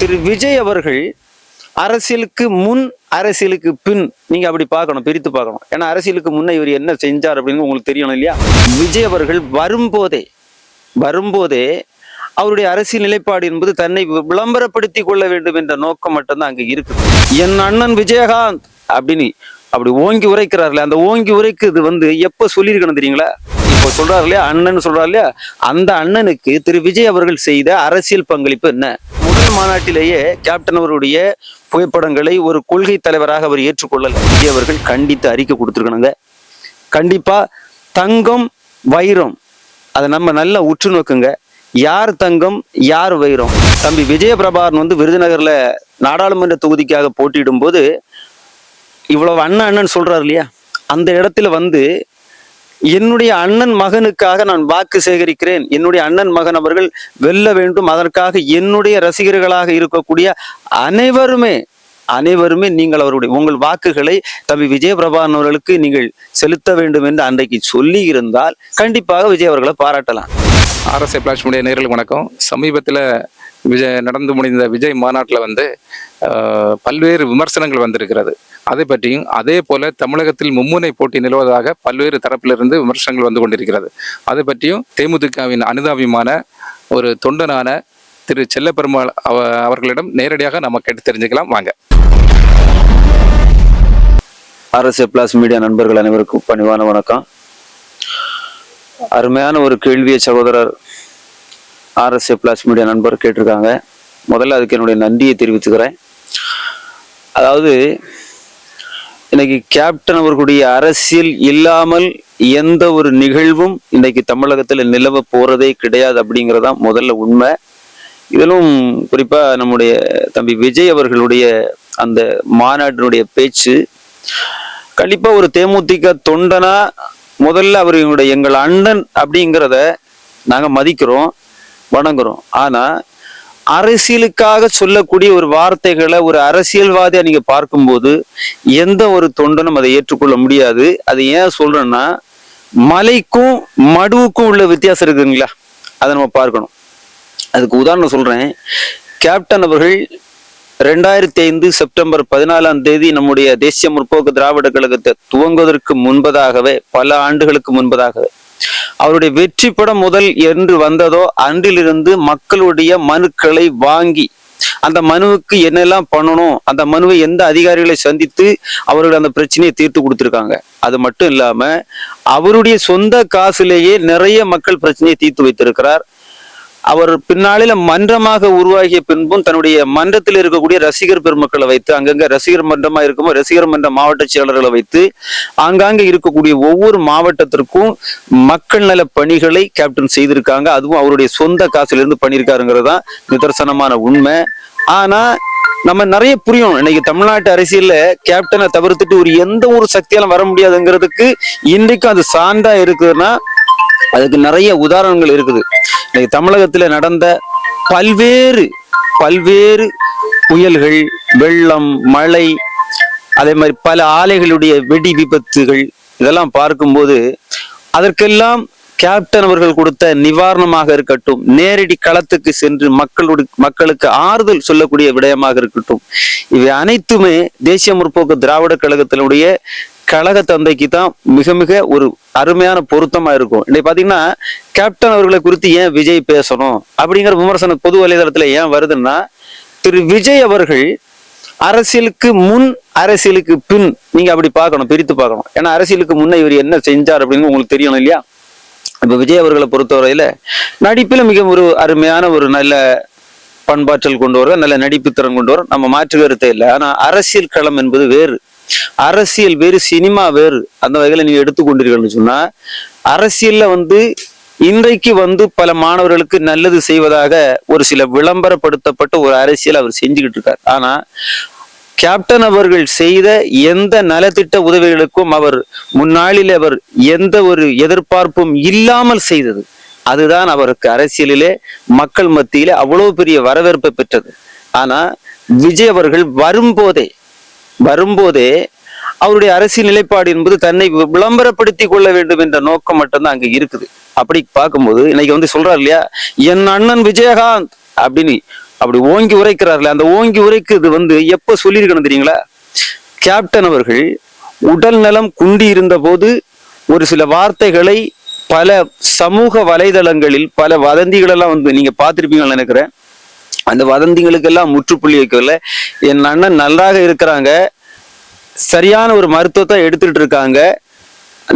திரு விஜய் அவர்கள் அரசியலுக்கு முன் அரசியலுக்கு பின் நீங்க அப்படி பார்க்கணும் பிரித்து பார்க்கணும். ஏன்னா அரசியலுக்கு முன்ன இவர் என்ன செஞ்சார் அப்படின்னு உங்களுக்கு தெரியணும் இல்லையா? விஜய் அவர்கள் வரும்போதே வரும்போதே அவருடைய அரசியல் நிலைப்பாடு என்பது தன்னை விளம்பரப்படுத்தி கொள்ள வேண்டும் என்ற நோக்கம் மட்டும்தான் அங்கே இருக்குது. என் அண்ணன் விஜயகாந்த் அப்படின்னு அப்படி ஓங்கி உரைக்கிறார்ல அந்த ஓங்கி உரைக்குது வந்து எப்ப சொல்லியிருக்கணும் தெரியுங்களா? இப்போ சொல்றாரு இல்லையா? அண்ணன் சொல்றாரு இல்லையா? அந்த அண்ணனுக்கு திரு விஜய் அவர்கள் செய்த அரசியல் பங்களிப்பு என்ன? மாநாட்டிலேயே கேப்டன் அவருடைய புகைப்படங்களை ஒரு கொள்கை தலைவராக அவர் ஏற்றுக்கொள்ளல. விஜய் அவர்கள் கண்டித்து அறிக்கை கொடுத்துருக்கணுங்க. கண்டிப்பா தங்கம் வைரம் அதை நம்ம நல்லா உற்று நோக்குங்க யார் தங்கம் யார் வைரம்? தம்பி விஜயபிரபாரன் வந்து விருதுநகர்ல நாடாளுமன்ற தொகுதிக்காக போட்டியிடும் போது இவ்வளவு அண்ணன் அண்ணன் சொல்றாரு இல்லையா? அந்த இடத்துல வந்து என்னுடைய அண்ணன் மகனுக்காக நான் வாக்கு சேகரிக்கிறேன். என்னுடைய அண்ணன் மகன் அவர்கள் வெல்ல வேண்டும். அதற்காக என்னுடைய ரசிகர்களாக இருக்கக்கூடிய அனைவருமே அனைவருமே நீங்கள் அவருடைய உங்கள் வாக்குகளை தம்பி விஜயபிரபாரன் அவர்களுக்கு நீங்கள் செலுத்த வேண்டும் என்று அன்றைக்கு சொல்லி இருந்தால் கண்டிப்பாக விஜய் அவர்களை பாராட்டலாம். ஆர்எஸ்ஐ பிளாஷ் மீடியா நேரில் வணக்கம். சமீபத்தில் விஜய் நடந்து முடிந்த விஜய் மாநாட்டில் வந்து பல்வேறு விமர்சனங்கள் வந்திருக்கிறது. அதை பற்றியும் அதே போல தமிழகத்தில் மும்முனை போட்டி நிலவுவதாக பல்வேறு தரப்பிலிருந்து விமர்சனங்கள் வந்து கொண்டிருக்கிறது. அதை பற்றியும் தேமுதிகவின் அனுதாபியமான ஒரு தொண்டனான திரு செல்லப்பெருமாள் அவ அவர்களிடம் நேரடியாக நம்ம கேட்டு தெரிஞ்சுக்கலாம். வாங்க. ஆர்எஸ்ஏ பிளாஸ் மீடியா நண்பர்கள் அனைவருக்கும் பணிவான வணக்கம். அருமையான ஒரு கேள்வியை சகோதரர் ஆர்எஸ்ஏ பிளாஸ் மீடியா நண்பர் கேட்டிருக்காங்க. முதல்ல அதுக்கு என்னுடைய நன்றியை தெரிவித்துக்கிறேன். அதாவது இன்னைக்கு கேப்டன் அவர்களுடைய அரசியல் இல்லாமல் எந்த ஒரு நிகழ்வும் இன்னைக்கு தமிழகத்தில் நிலவ போறதே கிடையாது அப்படிங்கிறதான் முதல்ல உண்மை. இதிலும் குறிப்பா நம்முடைய தம்பி விஜய் அவர்களுடைய அந்த மாநாட்டினுடைய பேச்சு கண்டிப்பா ஒரு தேமுதிக தொண்டனா முதல்ல அவர் எங்களுடைய எங்கள் அண்ணன் அப்படிங்கிறத நாங்க மதிக்கிறோம் வணங்குறோம். ஆனா அரசியலுக்காக சொல்லக்கூடிய ஒரு வார்த்தைகளை ஒரு அரசியல்வாதியா நீங்க பார்க்கும்போது எந்த ஒரு தொண்டனும் அதை ஏற்றுக்கொள்ள முடியாது. அது ஏன் சொல்றேன்னா மலைக்கும் மடுவுக்கும் உள்ள வித்தியாசம் இருக்குங்களா அதை நம்ம பார்க்கணும். அதுக்கு உதாரணம் சொல்றேன். கேப்டன் அவர்கள் ரெண்டாயிரத்தி ஐந்து செப்டம்பர் பதினாலாம் தேதி நம்முடைய தேசிய முற்போக்கு திராவிட கழகத்தை துவங்குவதற்கு முன்பதாகவே பல ஆண்டுகளுக்கு முன்பதாகவே அவருடைய வெற்றி படம் முதல் என்று வந்ததோ அன்றிலிருந்து மக்களுடைய மனுக்களை வாங்கி அந்த மனுவுக்கு என்னெல்லாம் பண்ணணும் அந்த மனுவை எந்த அதிகாரிகளை சந்தித்து அவர்கள் அந்த பிரச்சனையை தீர்த்து கொடுத்துருக்காங்க. அது மட்டும் இல்லாம அவருடைய சொந்த காசுலேயே நிறைய மக்கள் பிரச்சனையை தீர்த்து வைத்திருக்கிறார். அவர் பின்னாளில மன்றமாக உருவாகிய பின்பும் தன்னுடைய மன்றத்தில் இருக்கக்கூடிய ரசிகர் பெருமக்களை வைத்து அங்கங்க ரசிகர் மன்றமா இருக்கும்போது ரசிகர் மன்ற மாவட்ட செயலர்களை வைத்து ஆங்காங்கே இருக்கக்கூடிய ஒவ்வொரு மாவட்டத்திற்கும் மக்கள் நல பணிகளை கேப்டன் செய்திருக்காங்க. அதுவும் அவருடைய சொந்த காசிலிருந்து பண்ணியிருக்காருங்கிறது தான் நிதர்சனமான உண்மை. ஆனா நம்ம நிறைய புரியும். இன்னைக்கு தமிழ்நாட்டு அரசியல்ல கேப்டனை தவிர்த்துட்டு ஒரு எந்த ஒரு சக்தியாலும் வர முடியாதுங்கிறதுக்கு இன்றைக்கும் அது சான்றா இருக்குதுன்னா அதுக்கு நிறைய உதாரணங்கள் இருக்குது. இன்னைக்கு தமிழகத்தில் நடந்த பல்வேறு பல்வேறு புயல்கள் வெள்ளம் மழை அதே மாதிரி பல ஆலைகளுடைய வெடி விபத்துகள் இதெல்லாம் பார்க்கும்போது அதற்கெல்லாம் கேப்டன் அவர்கள் கொடுத்த நிவாரணமாக இருக்கட்டும் நேரடி களத்துக்கு சென்று மக்களுடைய மக்களுக்கு ஆறுதல் சொல்லக்கூடிய விடயமாக இருக்கட்டும். இவை அனைத்துமே தேசிய முற்போக்கு திராவிட கழகத்தினுடைய கழக தந்தைக்கு தான் மிக மிக ஒரு அருமையான பொருத்தமா இருக்கும். இன்னைக்கு பாத்தீங்கன்னா கேப்டன் அவர்களை குறித்து ஏன் விஜய் பேசணும்? அப்படிங்கிற விமர்சனம் பொது வலைதளத்துல ஏன் வருதுன்னா திரு விஜய் அவர்கள் அரசியலுக்கு முன் அரசியலுக்கு பின் நீங்க அப்படி பார்க்கணும் பிரித்து பார்க்கணும். ஏன்னா அரசியலுக்கு முன்ன இவர் என்ன செஞ்சார் அப்படின்னு உங்களுக்கு தெரியணும் இல்லையா? இப்ப விஜய் அவர்களை பொறுத்தவரையில நடிப்பில் மிக ஒரு அருமையான ஒரு நல்ல பண்பாற்றல் கொண்டு வர நல்ல நடிப்பு திறன் கொண்டு வர நம்ம மாற்று கருத்தை இல்லை. ஆனா அரசியல் களம் என்பது வேறு. அரசியல் வேறு சினிமா வேறு அந்த வகையில் நீங்கள் எடுத்துக்கொண்டீர்கள்னு சொன்னா அரசியல்ல வந்து இன்றைக்கு வந்து பல மாணவர்களுக்கு நல்லது செய்வதாக ஒரு சில விளம்பரப்படுத்தப்பட்ட ஒரு அரசியல் அவர் செஞ்சுக்கிட்டு இருக்கார். ஆனா கேப்டன் அவர்கள் செய்த எந்த நலத்திட்ட உதவிகளுக்கும் அவர் முன்னாளில் அவர் எந்த ஒரு எதிர்பார்ப்பும் இல்லாமல் செய்தது. அதுதான் அவருக்கு அரசியலிலே மக்கள் மத்தியிலே அவ்வளவு பெரிய வரவேற்பை பெற்றது. ஆனா விஜய் அவர்கள் வரும்போதே வரும்போதே அவருடைய அரசியல் நிலைப்பாடு என்பது தன்னை வி- விளம்பரப்படுத்திக் கொள்ள வேண்டும் என்ற நோக்கம் மட்டும்தான் அங்க இருக்குது. அப்படி பார்க்கும்போது இன்னைக்கு வந்து சொல்றாரு இல்லையா என் அண்ணன் விஜயகாந்த் அப்படின்னு அப்படி ஓங்கி உரைக்கிறார்ல அந்த ஓங்கி உரைக்கிறது வந்து எப்ப சொல்லியிருக்கணும் தெரியுங்களா? கேப்டன் அவர்கள் உடல் நலம் குண்டி இருந்த போது ஒரு சில வார்த்தைகளை பல சமூக வலைதளங்களில் பல வதந்திகளெல்லாம் வந்து நீங்க பார்த்துருப்பீங்கன்னு நினைக்கிறேன். அந்த வதந்திகளுக்கெல்லாம் முற்றுப்புள்ளி வைக்கல என் அண்ணன் நன்றாக இருக்கிறாங்க. சரியான ஒரு மருத்துவத்தை எடுத்துட்டு இருக்காங்க.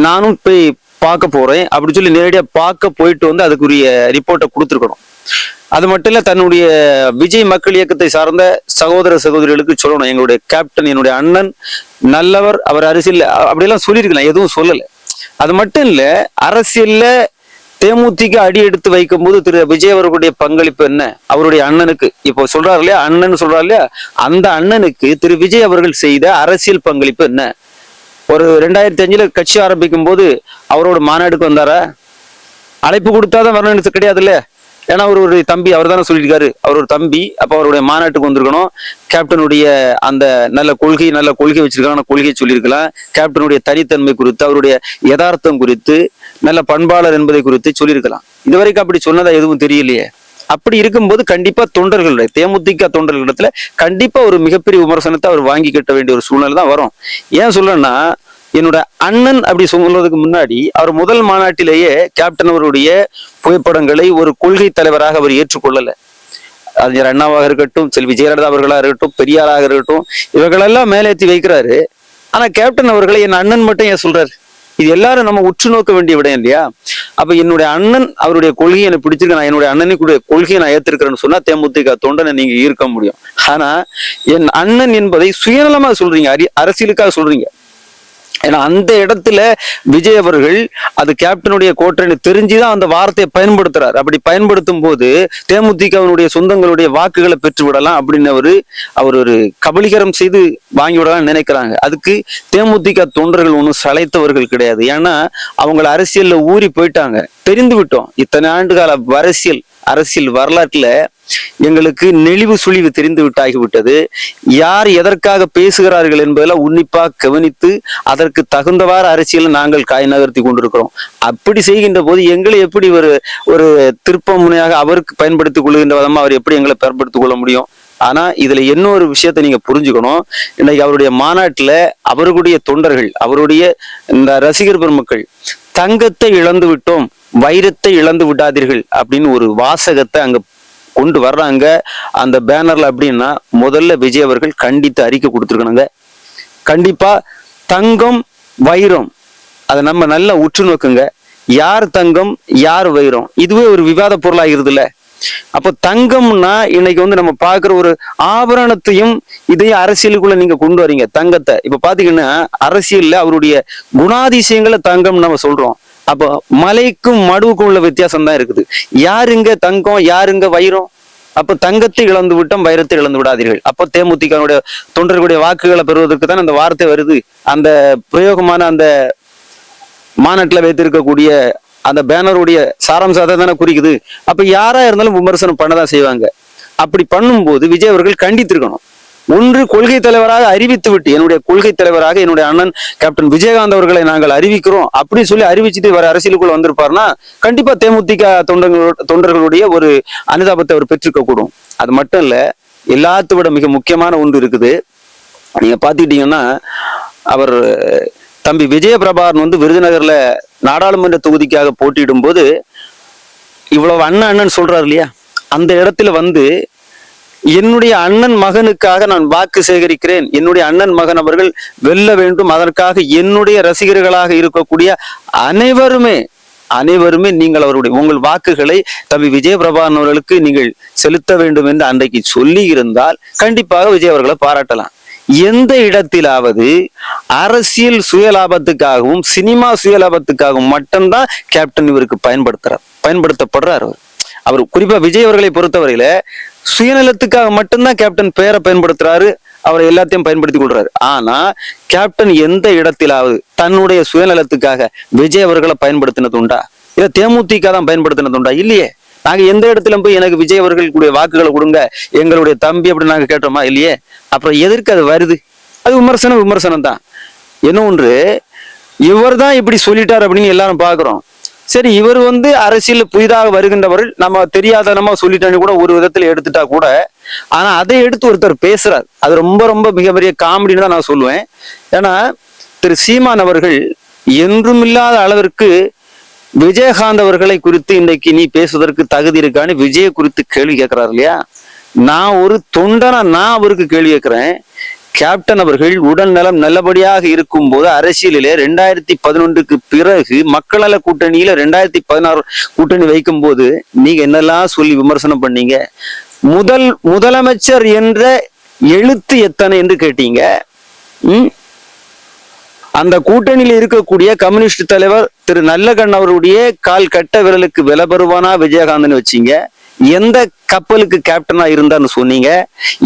நானும் போய் பார்க்க போறேன். அப்படி சொல்லி நேரடியாக பார்க்க போயிட்டு வந்து அதுக்குரிய ரிப்போர்ட்டை கொடுத்துருக்கணும். அது மட்டும் இல்ல தன்னுடைய விஜய் மக்கள் இயக்கத்தை சார்ந்த சகோதர சகோதரிகளுக்கு சொல்லணும். எங்களுடைய கேப்டன் என்னுடைய அண்ணன் நல்லவர். அவர் அரசியல் அப்படியெல்லாம் சொல்லியிருக்கலாம். எதுவும் சொல்லலை. அது மட்டும் இல்ல அரசியல்ல தேமுதிக அடி எடுத்து வைக்கும் போது திரு விஜய் அவர்களுடைய பங்களிப்பு என்ன? அவருடைய அண்ணனுக்கு. இப்போ சொல்றாரு இல்லையா? அண்ணன் சொல்றாரு இல்லையா? அந்த அண்ணனுக்கு திரு விஜய் அவர்கள் செய்த அரசியல் பங்களிப்பு என்ன? ஒரு ரெண்டாயிரத்தி அஞ்சுல கட்சி ஆரம்பிக்கும் போது அவரோட மாநாடுக்கு வந்தாரா? அழைப்பு கொடுத்தாதான் வரணும்னு கிடையாது இல்லையா? ஏன்னா அவர் ஒரு தம்பி அவர் தானே சொல்லியிருக்காரு. அவர் ஒரு தம்பி அப்போ அவருடைய மாநாட்டுக்கு வந்திருக்கணும். கேப்டனுடைய அந்த நல்ல கொள்கை நல்ல கொள்கை வச்சிருக்காங்க கொள்கையை சொல்லியிருக்கலாம். கேப்டனுடைய தனித்தன்மை குறித்து அவருடைய யதார்த்தம் குறித்து நல்ல பண்பாளர் என்பதை குறித்து சொல்லியிருக்கலாம். இதுவரைக்கும் அப்படி சொன்னதா எதுவும் தெரியலையே. அப்படி இருக்கும்போது கண்டிப்பா தொண்டர்களுடைய தேமுதிக தொண்டர்களிடத்துல கண்டிப்பா ஒரு மிகப்பெரிய விமர்சனத்தை அவர் வாங்கி கட்ட வேண்டிய ஒரு சூழ்நிலை தான் வரும். ஏன் சொல்றேன்னா என்னோட அண்ணன் அப்படி சொல்றதுக்கு முன்னாடி அவர் முதல் மாநாட்டிலேயே கேப்டன் அவருடைய புகைப்படங்களை ஒரு கொள்கை தலைவராக அவர் ஏற்றுக்கொள்ளல. அறிஞர் அண்ணாவாக இருக்கட்டும் செல்வி ஜெயலலிதா அவர்களாக இருக்கட்டும் பெரியாராக இருக்கட்டும் இவர்களெல்லாம் மேலேத்தி வைக்கிறாரு. ஆனா கேப்டன் அவர்களை என் அண்ணன் மட்டும் ஏன் சொல்றாரு? இது எல்லாரும் நம்ம உற்று நோக்க வேண்டிய விடம் இல்லையா? அப்ப என்னுடைய அண்ணன் அவருடைய கொள்கையை எனக்கு பிடிச்சிருக்கு. நான் என்னுடைய அண்ணனுக்குடைய கொள்கையை நான் ஏத்திருக்கிறேன்னு சொன்னா தேமுதிக தொண்டனை நீங்க ஈர்க்க முடியும். ஆனா என் அண்ணன் என்பதை சுயநலமா சொல்றீங்க. அரசியலுக்காக சொல்றீங்க. ஏன்னா அந்த இடத்துல விஜய் அவர்கள் அது கேப்டனுடைய கோட்டைன்னு தெரிஞ்சுதான் அந்த வார்த்தையை பயன்படுத்துறாரு. அப்படி பயன்படுத்தும் போது தேமுதிகவினுடைய சொந்தங்களுடைய வாக்குகளை பெற்று விடலாம் அப்படின்னு அவரு அவர் ஒரு கபலீகரம் செய்து வாங்கி விடலாம் நினைக்கிறாங்க. அதுக்கு தேமுதிக தொண்டர்கள் ஒன்றும் சளைத்தவர்கள் கிடையாது. ஏன்னா அவங்கள அரசியல்ல ஊறி போயிட்டாங்க. தெரிந்து விட்டோம். இத்தனை ஆண்டு கால அரசியல் அரசியல் வரலாற்றில் எங்களுக்கு நெளிவு சுழிவு தெரிந்து விட்டாகிவிட்டது. யார் எதற்காக பேசுகிறார்கள் என்பதெல்லாம் உன்னிப்பாக கவனித்து அதற்கு தகுந்தவாறு அரசியல் நாங்கள் காய் நகர்த்தி கொண்டிருக்கிறோம். அப்படி செய்கின்ற போது எங்களை எப்படி ஒரு ஒரு திருப்ப முனையாக அவருக்கு பயன்படுத்திக் கொள்கின்ற விதமா அவர் எப்படி எங்களை பயன்படுத்திக் கொள்ள முடியும்? ஆனா இதுல இன்னொரு விஷயத்தை நீங்க புரிஞ்சுக்கணும். இன்னைக்கு அவருடைய மாநாட்டுல அவருடைய தொண்டர்கள் அவருடைய இந்த ரசிகர் பெருமக்கள் தங்கத்தை இழந்து விட்டோம் வைரத்தை இழந்து விடாதீர்கள் அப்படின்னு ஒரு வாசகத்தை அங்க கொண்டு வர்றாங்க. அந்த பேனர்ல அப்படின்னா முதல்ல விஜய் அவர்கள் கண்டித்து அறிக்கை கொடுத்துருக்கணுங்க. கண்டிப்பா தங்கம் வைரம் அதை நம்ம நல்லா உற்று நோக்குங்க யார் தங்கம் யார் வைரம்? இதுவே ஒரு விவாத பொருளாகிறதுல அப்போ தங்கம்னா இன்னைக்கு வந்து நம்ம பார்க்குற ஒரு ஆபரணத்தையும் இதையும் அரசியலுக்குள்ள நீங்க கொண்டு வரீங்க தங்கத்தை. இப்ப பாத்தீங்கன்னா அரசியல்ல அவருடைய குணாதிசயங்களை தங்கம் நம்ம சொல்றோம். அப்போ மலைக்கும் மடுவுக்கும் உள்ள வித்தியாசம் தான் இருக்குது. யாருங்க தங்கம் யாருங்க வைரம்? அப்ப தங்கத்தை இழந்து விட்டோம் வைரத்தை இழந்து விடாதீர்கள். அப்போ தேமுதிகனுடைய தொண்டர்களுடைய வாக்குகளை பெறுவதற்கு தான் அந்த வார்த்தை வருது. அந்த பிரயோகமான அந்த மாநாட்டில் வைத்திருக்கக்கூடிய அந்த பேனருடைய சாராம்சத்தை தானே குறிக்குது. அப்ப யாரா இருந்தாலும் விமர்சனம் பண்ணதான் செய்வாங்க. அப்படி பண்ணும்போது விஜய் அவர்கள் கண்டித்திருக்கணும். ஒன்று கொள்கை தலைவராக அறிவித்து விட்டு என்னுடைய கொள்கை தலைவராக என்னுடைய அண்ணன் கேப்டன் விஜயகாந்த் அவர்களை நாங்கள் அறிவிக்கிறோம் அப்படின்னு சொல்லி அறிவிச்சுட்டு வர அரசியலுக்குள்ள வந்திருப்பாருன்னா கண்டிப்பா தேமுதிக தொண்டர்களோட தொண்டர்களுடைய ஒரு அனுதாபத்தை அவர் பெற்றிருக்க கூடும் அது மட்டும் இல்ல எல்லாத்த விட மிக முக்கியமான ஒன்று இருக்குது. நீங்க பாத்துக்கிட்டீங்கன்னா அவர் தம்பி விஜயபிரபாரன் வந்து விருதுநகர்ல நாடாளுமன்ற தொகுதிக்காக போட்டியிடும் போது இவ்வளவு அண்ணன் அண்ணன் சொல்றாரு இல்லையா? அந்த இடத்துல வந்து என்னுடைய அண்ணன் மகனுக்காக நான் வாக்கு சேகரிக்கிறேன். என்னுடைய அண்ணன் மகன் அவர்கள் வெல்ல வேண்டும். அதற்காக என்னுடைய ரசிகர்களாக இருக்கக்கூடிய அனைவருமே அனைவருமே நீங்கள் அவருடைய உங்கள் வாக்குகளை தம்பி விஜயபிரபான் அவர்களுக்கு நீங்கள் செலுத்த வேண்டும் என்று அன்றைக்கு சொல்லி இருந்தால் கண்டிப்பாக விஜய் அவர்களை பாராட்டலாம். எந்த இடத்திலாவது அரசியல் சுயலாபத்துக்காகவும் சினிமா சுயலாபத்துக்காகவும் மட்டும்தான் கேப்டன் இவருக்கு பயன்படுத்துறார் பயன்படுத்தப்படுறார் அவர். அவர் குறிப்பா விஜய் அவர்களை பொறுத்தவரையில சுயநலத்துக்காக மட்டும்தான் கேப்டன் பெயரை பயன்படுத்துறாரு அவர் எல்லாத்தையும் பயன்படுத்தி கொள்றாரு. ஆனா கேப்டன் எந்த இடத்திலாவது தன்னுடைய சுயநலத்துக்காக விஜய் அவர்களை பயன்படுத்தினது உண்டா? இல்ல தேமுதிக தான் பயன்படுத்தினது உண்டா? இல்லையே. நாங்க எந்த இடத்துல போய் எனக்கு விஜய் அவர்களுடைய வாக்குகளை கொடுங்க. எங்களுடைய தம்பி அப்படி நாங்க கேட்டோமா இல்லையே? அப்புறம் எதற்கு அது வருது? அது விமர்சனம் விமர்சனம் தான். என்ன ஒன்று? இவர் தான் இப்படி சொல்லிட்டார் அப்படின்னு எல்லாரும் பாக்குறோம் சரி இவர் வந்து அரசியல் புதிதாக வருகின்றவர்கள் நம்ம தெரியாதனமா சொல்லிட்டேன்னு கூட ஒரு விதத்துல எடுத்துட்டா கூட ஆனா அதை எடுத்து ஒருத்தர் பேசுறார். அது ரொம்ப ரொம்ப மிகப்பெரிய காமெடின்னு தான் நான் சொல்லுவேன். ஏன்னா திரு சீமான் அவர்கள் என்றும் இல்லாத அளவிற்கு விஜயகாந்த் அவர்களை குறித்து இன்னைக்கு நீ பேசுவதற்கு தகுதி இருக்கான்னு விஜய குறித்து கேள்வி கேட்கிறார் இல்லையா? நான் ஒரு தொண்டனா நான் அவருக்கு கேள்வி கேட்கிறேன். கேப்டன் அவர்கள் உடல் நலம் நல்லபடியாக இருக்கும் போது அரசியலிலே ரெண்டாயிரத்தி பதினொன்றுக்கு பிறகு மக்கள் நல கூட்டணியில ரெண்டாயிரத்தி பதினாறு கூட்டணி வைக்கும் போது நீங்க என்னெல்லாம் சொல்லி விமர்சனம் பண்ணீங்க? முதல் முதலமைச்சர் என்ற எழுத்து எத்தனை என்று கேட்டீங்க? ம்? அந்த கூட்டணியில் இருக்கக்கூடிய கம்யூனிஸ்ட் தலைவர் திரு நல்லகண் அவருடைய கால் கட்ட விரலுக்கு விலபெறுவானா விஜயகாந்தன் வச்சீங்க. எந்த கப்பலுக்கு கேப்டனா இருந்தான்னு சொன்னீங்க.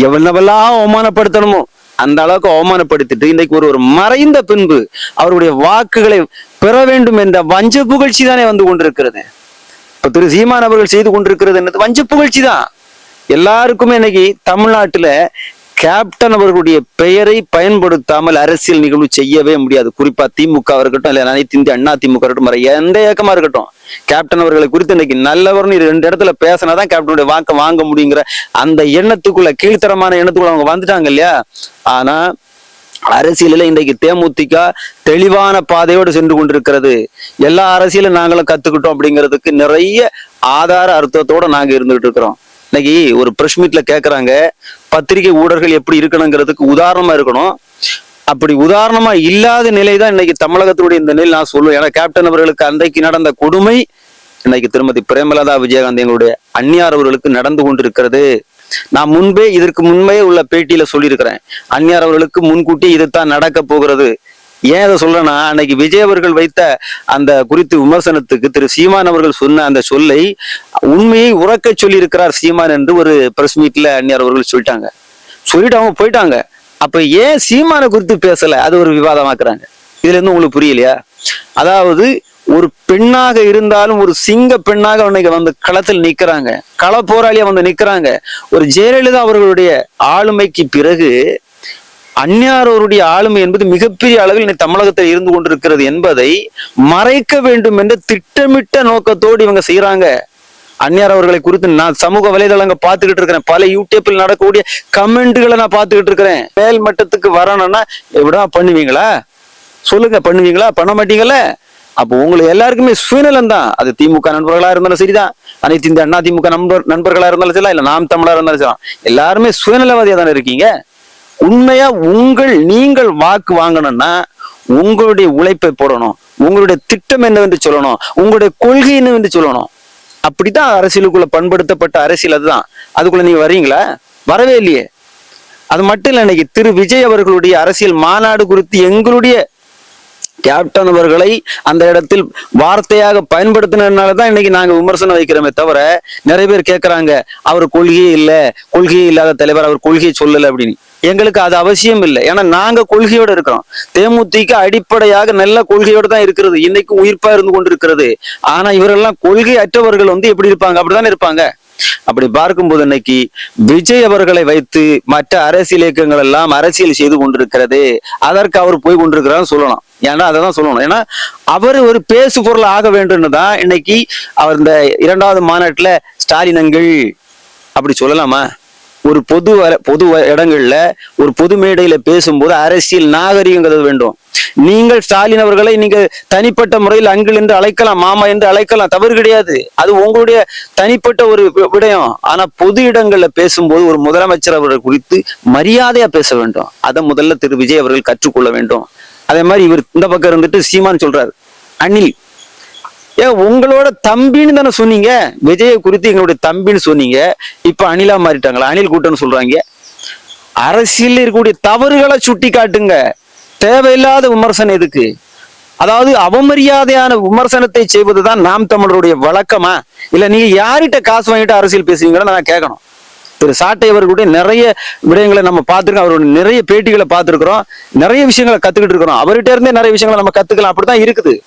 எவ்வளவெல்லாம் அவமானப்படுத்தணுமோ அந்த அளவுக்கு அவமானப்படுத்திட்டு இன்றைக்கு ஒரு ஒரு மறைந்த பின்பு அவருடைய வாக்குகளை பெற வேண்டும் என்ற வஞ்ச புகழ்ச்சி தானே வந்து கொண்டிருக்கிறது. இப்ப திரு சீமான் அவர்கள் செய்து கொண்டிருக்கிறது என்னது? வஞ்ச புகழ்ச்சி தான். எல்லாருக்குமே இன்னைக்கு தமிழ்நாட்டுல கேப்டன் அவர்களுடைய பெயரை பயன்படுத்தாமல் அரசியல் நிகழ்வு செய்யவே முடியாது. குறிப்பா திமுக இருக்கட்டும் இல்ல அனைத்து இந்திய அண்ணா திமுக இருக்கட்டும் எந்த இயக்கமா இருக்கட்டும் கேப்டன் அவர்களை குறித்து இன்னைக்கு நல்லவர்னு ரெண்டு இடத்துல பேசினாதான் கேப்டனுடைய வாக்க வாங்க முடியுங்கிற அந்த எண்ணத்துக்குள்ள கீழ்த்தரமான எண்ணத்துக்குள்ள அவங்க வந்துட்டாங்க இல்லையா? ஆனா அரசியலில் இன்றைக்கு தேமுதிக தெளிவான பாதையோடு சென்று கொண்டிருக்கிறது. எல்லா அரசியலும் நாங்களும் கத்துக்கிட்டோம் அப்படிங்கிறதுக்கு நிறைய ஆதார அர்த்தத்தோட நாங்க இருந்துகிட்டு இருக்கிறோம். இன்னைக்கு ஒரு பிரஸ் மீட்ல கேக்குறாங்க பத்திரிகை ஊடர்கள் எப்படி இருக்கணுங்கிறதுக்கு உதாரணமா இருக்கணும். அப்படி உதாரணமா இல்லாத நிலை தான் இன்னைக்கு தமிழகத்தினுடைய இந்த நிலை நான் சொல்லுவேன் ஏன்னா கேப்டன் அவர்களுக்கு அன்றைக்கு நடந்த கொடுமை இன்னைக்கு திருமதி பிரேமலதா விஜயகாந்த் எங்களுடைய அந்நியார் அவர்களுக்கு நடந்து கொண்டிருக்கிறது. நான் முன்பே இதற்கு முன்பே உள்ள பேட்டியில சொல்லியிருக்கிறேன். அந்நியார் அவர்களுக்கு முன்கூட்டி இதுதான் நடக்க போகிறது. ஏன் அதை சொல்றேன்னா அன்னைக்கு விஜய் அவர்கள் வைத்த அந்த குறித்து விமர்சனத்துக்கு திரு சீமான் அவர்கள் சொன்ன அந்த சொல்லை உண்மையை உறக்க சொல்லி இருக்கிறார் சீமான் என்று ஒரு பிரஸ் மீட்ல அந்நியார் அவர்கள் சொல்லிட்டாங்க. சொல்லிட்டு அவங்க போயிட்டாங்க. அப்ப ஏன் சீமானை குறித்து பேசல? அது ஒரு விவாதமாக்குறாங்க. இதுல இருந்து உங்களுக்கு புரியலையா? அதாவது ஒரு பெண்ணாக இருந்தாலும் ஒரு சிங்க பெண்ணாக இன்னைக்கு வந்து களத்தில் நிக்கிறாங்க கள போராளியா வந்து நிக்கிறாங்க ஒரு ஜெயலலிதா அவர்களுடைய ஆளுமைக்கு பிறகு அந்நியாரவருடைய ஆளுமை என்பது மிகப்பெரிய அளவில் இன்னைக்கு தமிழகத்தில் இருந்து கொண்டிருக்கிறது என்பதை மறைக்க வேண்டும் என்ற திட்டமிட்ட நோக்கத்தோடு இவங்க செய்யறாங்க அந்நியார் அவர்களை குறித்து நான் சமூக வலைதளங்க பார்த்துக்கிட்டு இருக்கிறேன். பல யூடியூப்பில் நடக்கக்கூடிய கமெண்ட்களை நான் பார்த்துக்கிட்டு இருக்கிறேன். மேல் மட்டத்துக்கு வரணும்னா எப்படா பண்ணுவீங்களா? சொல்லுங்க பண்ணுவீங்களா? பண்ண மாட்டீங்களா? அப்போ உங்களுக்கு எல்லாருக்குமே சுயநலம் தான். அது திமுக நண்பர்களா இருந்தாலும் சரிதான். அனைத்து இந்த அண்ணா திமுக நண்பர் நண்பர்களா இருந்தாலும் சரி இல்ல நாம் தமிழா இருந்தாலும் சரி எல்லாருமே சுயநலவாதியா தானே இருக்கீங்க? உண்மையா உங்கள் நீங்கள் வாக்கு வாங்கணும்னா உங்களுடைய உழைப்பை போடணும். உங்களுடைய திட்டம் என்னவென்று சொல்லணும். உங்களுடைய கொள்கை என்னவென்று சொல்லணும். அப்படித்தான் அரசியலுக்குள்ள பண்படுத்தப்பட்ட அரசியல் அதுதான். அதுக்குள்ள நீங்க வரீங்களா வரவே இல்லையே. அது மட்டும் இல்லை இன்னைக்கு திரு விஜய் அவர்களுடைய அரசியல் மாநாடு குறித்து எங்களுடைய கேப்டன் அவர்களை அந்த இடத்தில் வார்த்தையாக பயன்படுத்தினதுனால தான் இன்னைக்கு நாங்கள் விமர்சனம் வைக்கிறோமே தவிர நிறைய பேர் கேட்குறாங்க அவர் கொள்கையே இல்லை கொள்கையே இல்லாத தலைவர் அவர் கொள்கையை சொல்லலை அப்படின்னு. எங்களுக்கு அது அவசியம் இல்லை. ஏன்னா நாங்க கொள்கையோடு இருக்கிறோம். தேமுதிக அடிப்படையாக நல்ல கொள்கையோடு தான் இருக்கிறது. இன்னைக்கு உயிர்ப்பா இருந்து கொண்டு இருக்கிறது ஆனா இவரெல்லாம் கொள்கை அற்றவர்கள் வந்து எப்படி இருப்பாங்க? அப்படிதானே இருப்பாங்க. அப்படி பார்க்கும்போது இன்னைக்கு விஜய் அவர்களை வைத்து மற்ற அரசியல் இயக்கங்கள் எல்லாம் அரசியல் செய்து கொண்டிருக்கிறது. அதற்கு அவர் போய் கொண்டிருக்கிறான்னு சொல்லலாம் ஏன்னா அதை தான் சொல்லணும். ஏன்னா அவர் ஒரு பேசு பொருள் ஆக வேண்டும்னு தான் இன்னைக்கு அவர் இந்த இரண்டாவது மாநாட்டில் ஸ்டாலின் அங்கிள் அப்படி சொல்லலாமா? ஒரு பொது பொது வ- இடங்கள்ல ஒரு பொது மேடையில பேசும்போது அரசியல் நாகரிகங்கிறது வேண்டும். நீங்கள் ஸ்டாலின் அவர்களை நீங்க தனிப்பட்ட முறையில் அங்கிள் என்று அழைக்கலாம் மாமா என்று அழைக்கலாம் தவறு கிடையாது. அது உங்களுடைய தனிப்பட்ட ஒரு வி- விடயம். ஆனா பொது இடங்கள்ல பேசும்போது ஒரு முதலமைச்சர் அவர்கள் குறித்து மரியாதையா பேச வேண்டும். அதை முதல்ல திரு. விஜய் அவர்கள் கற்றுக்கொள்ள வேண்டும். அதே மாதிரி இவர் இந்த பக்கம் இருந்துட்டு சீமான் சொல்றாரு. அணில் ஏன் உங்களோட தம்பின்னு தானே சொன்னீங்க? விஜய குறித்து எங்களுடைய தம்பின்னு சொன்னீங்க. இப்ப அணிலா மாறிட்டாங்களா? அணில் கூட்டம்னு சொல்றாங்க. அரசியல் இருக்கக்கூடிய தவறுகளை சுட்டி காட்டுங்க தேவையில்லாத விமர்சனம் எதுக்கு? அதாவது அவமரியாதையான விமர்சனத்தை செய்வதுதான் நாம் தமிழருடைய வழக்கமா? இல்ல நீங்க யார்கிட்ட காசு வாங்கிட்டு அரசியல் பேசுவீங்கன்னு நான் கேட்கணும். திரு சாட்டை அவர்களுடைய நிறைய விடயங்களை நம்ம பார்த்துருக்கோம். அவருடைய நிறைய பேட்டிகளை பார்த்துருக்குறோம். நிறைய விஷயங்களை கத்துக்கிட்டு இருக்கிறோம். அவர்கிட்ட இருந்தே நிறைய விஷயங்களை நம்ம கத்துக்கலாம். அப்படிதான் இருக்குது.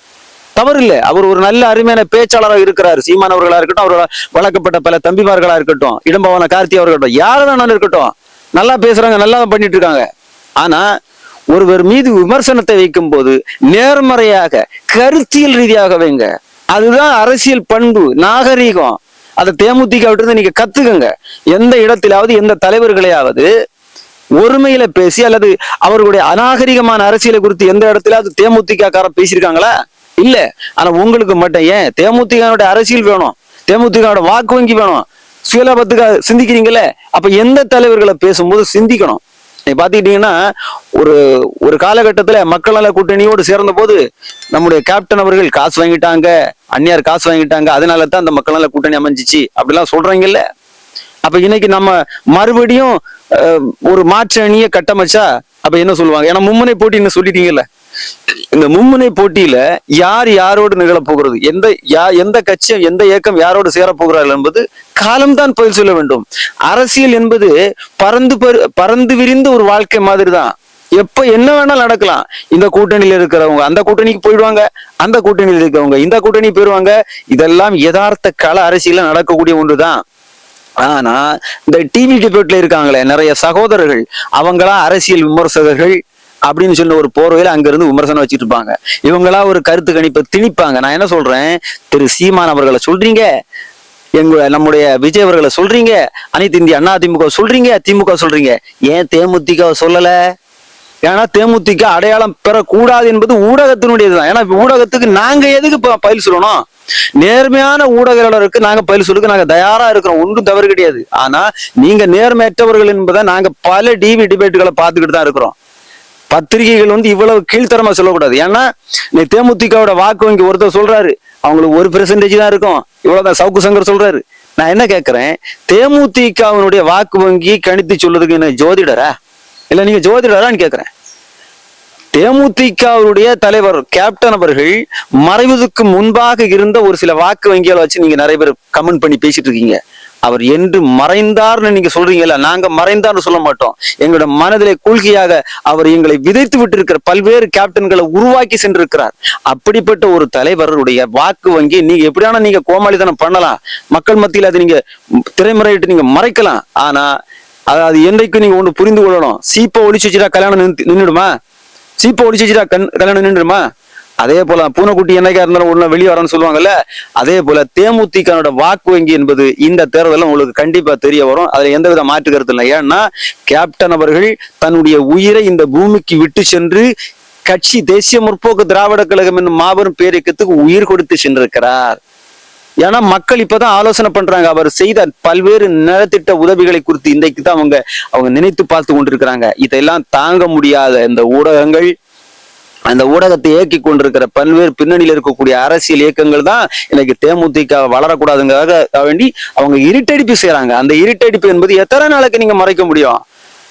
தவறு இல்லை அவர் ஒரு நல்ல அருமையான பேச்சாளராக இருக்கிறார். சீமான் அவர்களா இருக்கட்டும் அவர் வழக்கப்பட்ட பல தம்பிமார்களா இருக்கட்டும் இடம்பவன கார்த்தி அவர்கள் இருக்கட்டும் யார் வேணாலும் இருக்கட்டும் நல்லா பேசுறாங்க நல்லா பண்ணிட்டு இருக்காங்க. ஆனா ஒருவர் மீது விமர்சனத்தை வைக்கும் போது நேர்மறையாக கருத்தியல் ரீதியாக வைங்க. அதுதான் அரசியல் பண்பு நாகரீகம். அதை தேமுதிக விட்டு நீங்க கத்துக்கங்க. எந்த இடத்திலாவது எந்த தலைவர்களையாவது ஒருமையில பேசி அல்லது அவர்களுடைய அநாகரிகமான அரசியலை குறித்து எந்த இடத்திலாவது தேமுதிக காரம் பேசியிருக்காங்களா? இல்ல ஆனா உங்களுக்கு மட்டும் ஏன்? தேமுதிக அரசியல் வேணும். தேமுதிக வாக்கு வங்கி வேணும். சுயலாபத்துக்காக சிந்திக்கிறீங்கல்ல அப்ப எந்த தலைவர்களை பேசும்போது சிந்திக்கணும்? நீங்க பாத்துக்கிட்டீங்கன்னா ஒரு ஒரு காலகட்டத்துல மக்கள் நல கூட்டணியோடு சேர்ந்த போது நம்முடைய கேப்டன் அவர்கள் காசு வாங்கிட்டாங்க அந்நியார் காசு வாங்கிட்டாங்க அதனால தான் அந்த மக்கள் நல கூட்டணி அமைஞ்சிச்சு. அப்படிலாம் சொல்றாங்கல்ல? அப்ப இன்னைக்கு நம்ம மறுபடியும் ஒரு மாற்று அணியை கட்டமைச்சா அப்ப என்ன சொல்லுவாங்க? ஏன்னா மும்முனை போட்டின்னு சொல்லிட்டீங்கல்ல? இந்த மும்முனை போட்டியில யார் யாரோடு நிகழப்போகிறது எந்த யா எந்த கட்சியும் எந்த இயக்கம் யாரோடு சேரப் போகிறார்கள் என்பது காலம்தான் பதில் சொல்ல வேண்டும். அரசியல் என்பது பறந்து பறந்து விரிந்த ஒரு வாழ்க்கை மாதிரி தான் எப்ப என்ன வேணாலும் நடக்கலாம். இந்த கூட்டணியில இருக்கிறவங்க அந்த கூட்டணிக்கு போயிடுவாங்க அந்த கூட்டணியில் இருக்கிறவங்க இந்த கூட்டணி போயிடுவாங்க. இதெல்லாம் யதார்த்த கள அரசியல நடக்கக்கூடிய ஒன்றுதான். ஆனா இந்த டிவி டிபேட்ல இருக்காங்களே நிறைய சகோதரர்கள் அவங்களா அரசியல் விமர்சகர்கள் அப்படின்னு சொன்ன ஒரு போர்வையில் அங்கிருந்து விமர்சனம் வச்சுட்டு இருப்பாங்க. இவங்களா ஒரு கருத்து கணிப்பை திணிப்பாங்க. நான் என்ன சொல்றேன்? திரு சீமான் அவர்களை சொல்றீங்க. எங்க நம்முடைய விஜய் அவர்களை சொல்றீங்க. அனைத்து இந்திய அண்ணா திமுக சொல்றீங்க. திமுக சொல்றீங்க. ஏன் தேமுதிக சொல்லல? ஏன்னா தேமுதிக அடையாளம் பெறக்கூடாது என்பது ஊடகத்தினுடையதுதான். ஏன்னா ஊடகத்துக்கு நாங்க எதுக்கு பயில் சொல்லணும்? நேர்மையான ஊடகங்களுக்கு நாங்க பயில் சொல்லுக்கு நாங்க தயாரா இருக்கிறோம். ஒன்றும் தவறு கிடையாது. ஆனா நீங்க நேர்மையற்றவர்கள் என்பதை நாங்க பல டிவி டிபேட்டுகளை பார்த்துக்கிட்டு தான் இருக்கிறோம். பத்திரிகைகள் வந்து இவ்வளவு கீழ்த்தரமா சொல்லக்கூடாது. ஏன்னா நீ தேமுதிகவோட வாக்கு வங்கி ஒருத்தர் சொல்றாரு அவங்களுக்கு ஒரு பெர்சன்டேஜ் தான் இருக்கும். இவ்வளவுதான் சவுக்கு சங்கர் சொல்றாரு. நான் என்ன கேட்கிறேன் தேமுதிகவினுடைய வாக்கு வங்கி கணித்து சொல்றதுக்கு என்ன ஜோதிடரா? இல்ல நீங்க ஜோதிடரான்னு கேட்கிறேன் தேமுதிகவுடைய தலைவர் கேப்டன் அவர்கள் மறைவதற்கு முன்பாக இருந்த ஒரு சில வாக்கு வங்கிகளை வச்சு நீங்க நிறைய பேர் கமெண்ட் பண்ணி பேசிட்டு இருக்கீங்க. அவர் என்று மறைந்தார்னு நீங்க சொல்றீங்கல்ல நாங்க மறைந்தார்னு சொல்ல மாட்டோம். எங்களோட மனதிலே கொள்கையாக அவர் எங்களை விதைத்து விட்டிருக்கிற பல்வேறு கேப்டன்களை உருவாக்கி சென்றிருக்கிறார். அப்படிப்பட்ட ஒரு தலைவருடைய வாக்கு வங்கி நீங்க எப்படியான நீங்க கோமாளித்தனம் பண்ணலாம். மக்கள் மத்தியில் அதை நீங்க திரைமுறையிட்டு நீங்க மறைக்கலாம். ஆனா அது அது என்றைக்கும் நீங்க ஒன்று புரிந்து கொள்ளணும். சீப்பை ஒழிச்சு வச்சுட்டா கல்யாணம் நின்று நின்றுடுமா சீப்பை ஒழிச்சு வச்சுட்டா கண் கல்யாணம் நின்றுடுமா அதே போல பூனைக்குட்டி என்னைக்கா இருந்தாலும் ஒண்ணு வெளியே வரணும்னு சொல்லுவாங்கல்ல அதே போல தேமுதிகனோட வாக்கு வங்கி என்பது இந்த தேர்தலில் உங்களுக்கு கண்டிப்பா தெரிய வரும். அதுல எந்தவித மாற்று கருத்து இல்லை. ஏன்னா கேப்டன் அவர்கள் தன்னுடைய உயிரை இந்த பூமிக்கு விட்டு சென்று கட்சி தேசிய முற்போக்கு திராவிட கழகம் என்னும் மாபெரும் பேரியக்கத்துக்கு உயிர் கொடுத்து சென்றிருக்கிறார். ஏன்னா மக்கள் இப்பதான் ஆலோசனை பண்றாங்க. அவர் செய்த பல்வேறு நலத்திட்ட உதவிகளை குறித்து இன்றைக்கு தான் அவங்க அவங்க நினைத்து பார்த்து கொண்டிருக்கிறாங்க. இதெல்லாம் தாங்க முடியாத இந்த ஊடகங்கள் அந்த ஊடகத்தை இயக்கி கொண்டிருக்கிற பல்வேறு பின்னணியில் இருக்கக்கூடிய அரசியல் இயக்கங்கள் தான் இன்னைக்கு தேமுதிக வளரக்கூடாதுங்கிறதுக்காக வேண்டி அவங்க இருட்டடிப்பு செய்யறாங்க. அந்த இருட்டடிப்பு என்பது எத்தனை நாளைக்கு நீங்க மறைக்க முடியும்?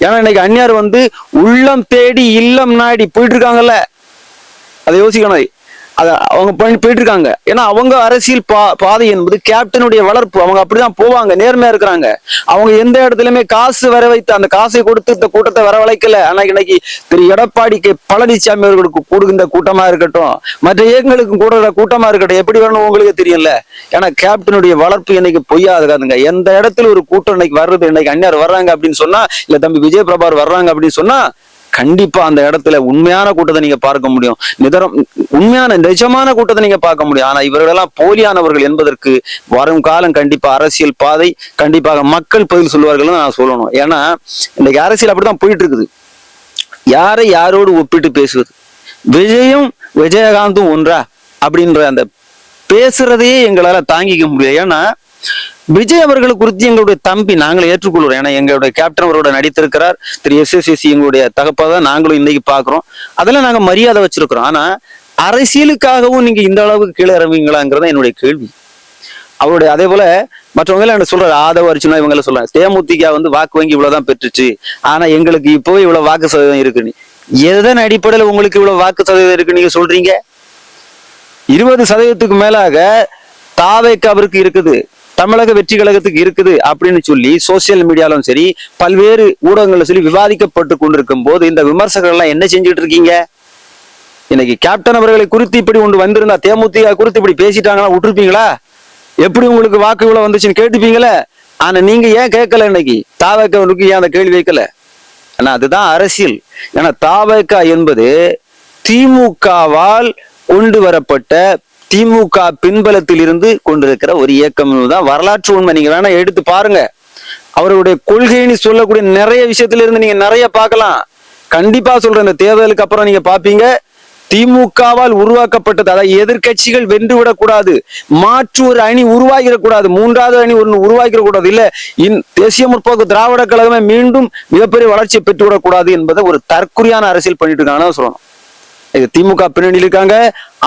ஏன்னா இன்னைக்கு அந்நியார் வந்து உள்ளம் தேடி இல்லம் நாடி போயிட்டு இருக்காங்கல்ல. அதை யோசிக்கணும். அதை அவங்க பண்ணி போயிட்டு இருக்காங்க ஏன்னா அவங்க அரசியல் பா பாதை என்பது கேப்டனுடைய வளர்ப்பு. அவங்க அப்படிதான் போவாங்க நேர்மையா இருக்கிறாங்க. அவங்க எந்த இடத்துலயுமே காசு வர வைத்து அந்த காசை கொடுத்து இந்த கூட்டத்தை வரவழைக்கல. ஆனா இன்னைக்கு திரு எடப்பாடிக்கு பழனிசாமி அவர்களுக்கு கூடுகின்ற கூட்டமா இருக்கட்டும் மற்ற இயக்கங்களுக்கு கூட கூட்டமா இருக்கட்டும் எப்படி வரணும் உங்களுக்கு தெரியல ஏன்னா கேப்டனுடைய வளர்ப்பு இன்னைக்கு பொய்யாதுங்க எந்த இடத்துல ஒரு கூட்டம் இன்னைக்கு வர்றது இன்னைக்கு அந்நியார் வர்றாங்க அப்படின்னு சொன்னா இல்ல தம்பி விஜய் பிரபார் வர்றாங்க அப்படின்னு சொன்னா கண்டிப்பா அந்த இடத்துல உண்மையான கூட்டத்தை நீங்க பார்க்க முடியும். நிதரம் உண்மையான நிஜமான கூட்டத்தை நீங்க பார்க்க முடியும். ஆனா இவர்களெல்லாம் போலியானவர்கள் என்பதற்கு வரும் காலம் கண்டிப்பா அரசியல் பாதை கண்டிப்பாக மக்கள் பதில் சொல்லுவார்கள்னு நான் சொல்லணும். ஏன்னா இன்னைக்கு அரசியல் அப்படிதான் போயிட்டு இருக்குது யாரை யாரோடு ஒப்பிட்டு பேசுவது? விஜயும் விஜயகாந்தும் ஒன்றா? அப்படின்ற அந்த பேசுறதையே எங்களால தாங்கிக்க முடியாது ஏன்னா விஜய் அவர்களை குறித்து எங்களுடைய தம்பி நாங்களே ஏற்றுக்கொள்கிறோம். ஏன்னா எங்களுடைய கேப்டன் அவரோட நடித்திருக்கிறார். திரு எஸ் எஸ் எங்களுடைய தகப்பா தான் நாங்களும் இன்னைக்கு பாக்குறோம் அதெல்லாம் நாங்க மரியாதை வச்சிருக்கிறோம். ஆனா அரசியலுக்காகவும் நீங்க இந்த அளவுக்கு கீழே இறங்குவீங்களாங்கிறத என்னுடைய கேள்வி. அவருடைய அதே போல மற்றவங்க என்ன சொல்றாரு? ஆதவ அர்ச்சுனா இவங்க எல்லாம் சொல்றாங்க. தேமுதிக வந்து வாக்கு வங்கி இவ்வளவுதான் பெற்றுச்சு. ஆனா எங்களுக்கு இப்போவே இவ்வளவு வாக்கு சதவீதம் இருக்குன்னு எதன் அடிப்படையில உங்களுக்கு இவ்வளவு வாக்கு சதவீதம் இருக்கு நீங்க சொல்றீங்க? இருபது சதவீதத்துக்கு மேலாக தாவேக்காவிற்கு இருக்குது. தமிழக வெற்றி கழகத்துக்கு இருக்குது அப்படின்னு சொல்லி சோசியல் மீடியாலும் சரி பல்வேறு ஊடகங்களும் சொல்லி விவாதிக்கப்பட்டு கொண்டிருக்கும் போது இந்த விமர்சகர்கள் எல்லாம் என்ன செஞ்சுட்டு இருக்கீங்க? இன்னைக்கு கேப்டன் அவர்களை குறித்து இப்படி ஒன்று வந்திருந்தா தேமுதிக குறித்து இப்படி பேசிட்டாங்களா விட்டுருப்பீங்களா? எப்படி உங்களுக்கு வாக்கு இவ்வளவு வந்துச்சுன்னு கேட்டுப்பீங்களே? ஆனா நீங்க ஏன் கேட்கல இன்னைக்கு? தாவக்கவனுக்கு ஏன் அந்த கேள்வி வைக்கல? ஆனா அதுதான் அரசியல். ஏன்னா தாவக்கா என்பது திமுகவால் கொண்டு வரப்பட்ட திமுக பின்பலத்தில் இருந்து கொண்டிருக்கிற ஒரு இயக்கம் தான் வரலாற்று உண்மை. நீங்க வேணா எடுத்து பாருங்க. அவருடைய கொள்கைன்னு சொல்லக்கூடிய நிறைய விஷயத்துல இருந்து நீங்க நிறைய பார்க்கலாம். கண்டிப்பா சொல்றேன். இந்த தேர்தலுக்கு அப்புறம் நீங்க பாப்பீங்க திமுகவால் உருவாக்கப்பட்டது அதாவது எதிர்க்கட்சிகள் வென்று விடக்கூடாது மாற்று ஒரு அணி உருவாகிடக்கூடாது. மூன்றாவது அணி ஒன்று உருவாகிடக்கூடாது. இல்ல இன் தேசிய முற்போக்கு திராவிட கழகமே மீண்டும் மிகப்பெரிய வளர்ச்சியை பெற்றுவிடக்கூடாது என்பதை ஒரு தற்குறியான அரசியல் பண்ணிட்டு இருக்காங்க சொல்லணும். திமுக பின்னணியில் இருக்காங்க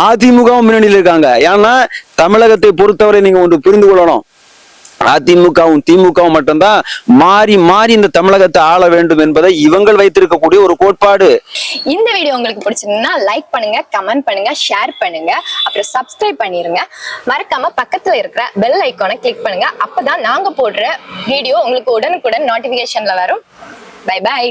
அதிமுகவும் பின்னணியில் இருக்காங்க. ஏன்னா தமிழகத்தை பொறுத்தவரை நீங்க ஒன்று புரிந்து கொள்ளணும். அதிமுகவும் திமுகவும் மட்டும்தான் மாறி மாறி இந்த தமிழகத்தை ஆள வேண்டும் என்பதை இவங்கள் வைத்திருக்கக்கூடிய ஒரு கோட்பாடு. இந்த வீடியோ உங்களுக்கு பிடிச்சிருந்தா லைக் பண்ணுங்க கமெண்ட் பண்ணுங்க ஷேர் பண்ணுங்க. அப்புறம் சப்ஸ்கிரைப் பண்ணிருங்க. மறக்காம பக்கத்துல இருக்கிற பெல் ஐக்கானை கிளிக் பண்ணுங்க. அப்பதான் நாங்க போடுற வீடியோ உங்களுக்கு உடனுக்குடன் நோட்டிபிகேஷன்ல வரும். By by